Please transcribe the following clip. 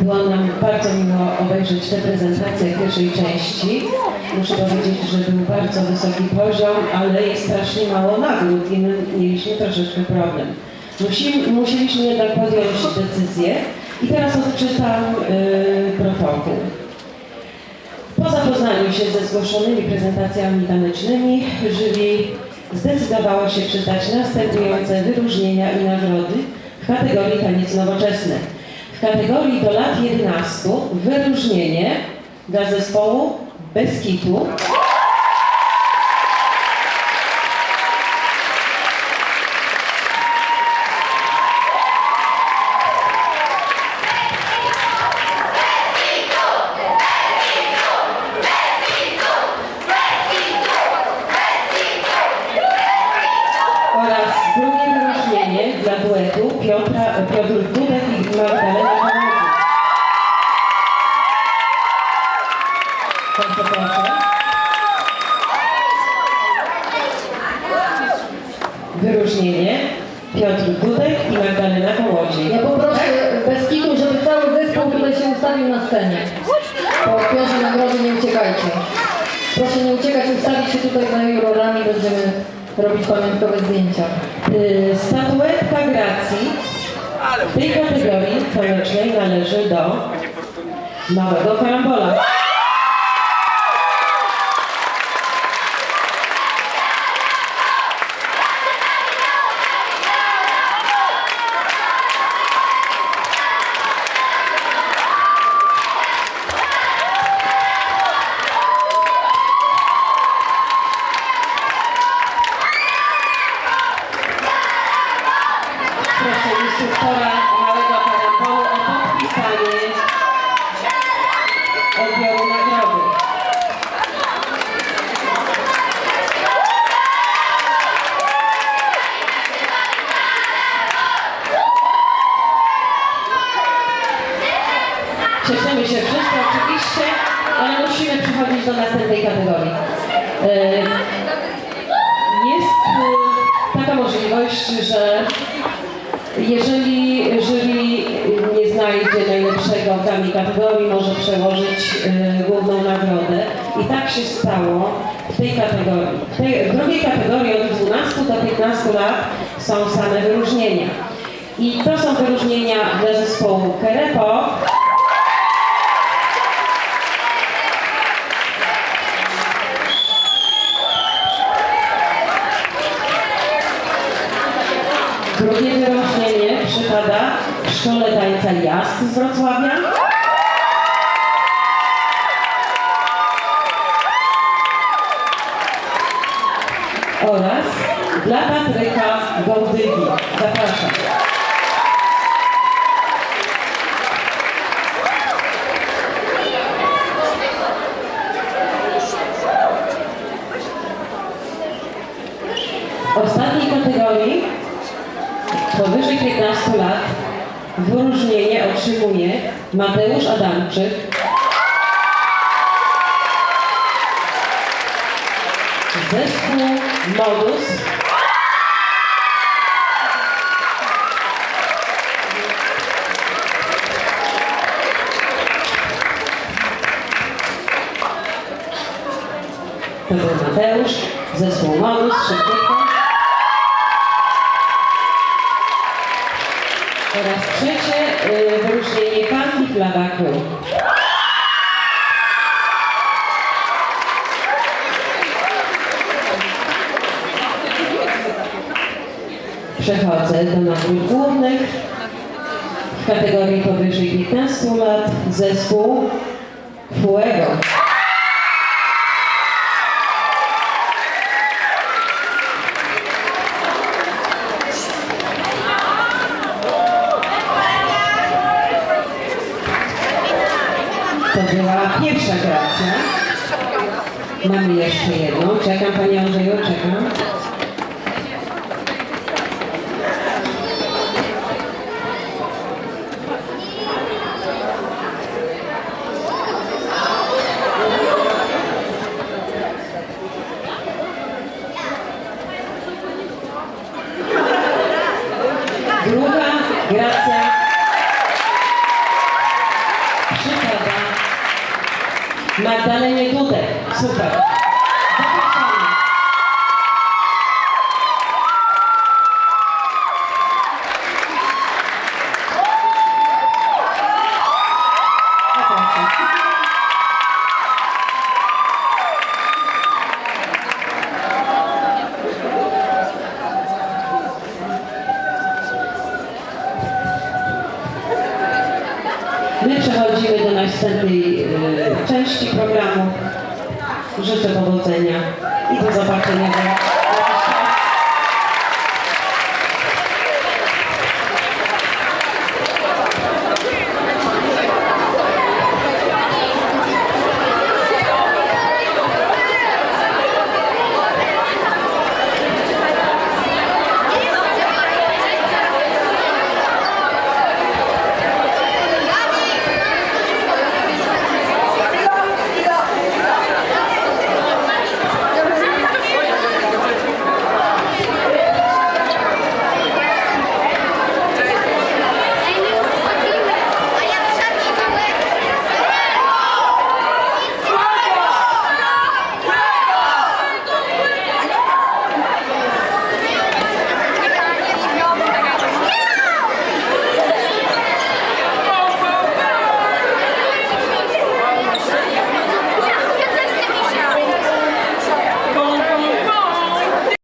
Było nam bardzo miło obejrzeć tę prezentację pierwszej części. Muszę powiedzieć, że był bardzo wysoki poziom, ale jest strasznie mało nagród i my mieliśmy troszeczkę problem. Musimy, musieliśmy jednak podjąć decyzję i teraz odczytam yy, protokół. Po zapoznaniu się ze zgłoszonymi prezentacjami tanecznymi, jury zdecydowało się przyznać następujące wyróżnienia i nagrody w kategorii taniec nowoczesny. Kategorii do lat 11 wyróżnienie dla zespołu Beskitu Piotra, Piotr Dudek i Magdalena Kołodziej. Bardzo proszę. Wyróżnienie Piotr Dudek i Magdalena Kołodziej. Ja poproszę bez kitu, żeby cały zespół tutaj się ustawił na scenie. Po odbiorze nagrody nie uciekajcie. Proszę nie uciekać, ustawić się tutaj za jurorami, będziemy robić pamiątkowe zdjęcia. Y, Statuetka Gracji w tej kategorii tanecznej należy do małego karambola. Proszę instruktora małego karambolu o podpisanie odbioru nagrody. Cieszymy się wszyscy oczywiście, ale musimy przechodzić do następnej kategorii. E, Jest taka możliwość, że jeżeli jury nie znajdzie najlepszego w danej kategorii, może przełożyć e, główną nagrodę. I tak się stało w tej kategorii. W, tej, w drugiej kategorii od 12 do 15 lat są same wyróżnienia. I to są wyróżnienia dla zespołu Kerepo, Drugie wyróżnienie przypada Szkole Tańca Jazd z Wrocławia. Oraz dla Patryka Gołdygi. Zapraszam. W ostatniej kategorii powyżej 15 lat wyróżnienie otrzymuje Mateusz Adamczyk. Zespół Modus. To był Mateusz, zespół Modus. Oraz trzecie y, wyróżnienie Panki Flawaku. Przechodzę do nagród głównych. W kategorii powyżej 15 lat zespół Fuego. Była pierwsza gracja. Mamy jeszcze jedną. Czekam Panie Andrzeju, czekam. Magdalenie Dudek. Super. Zapraszamy. Zapraszam. My następnej e, części programu. Życzę powodzenia i do zobaczenia.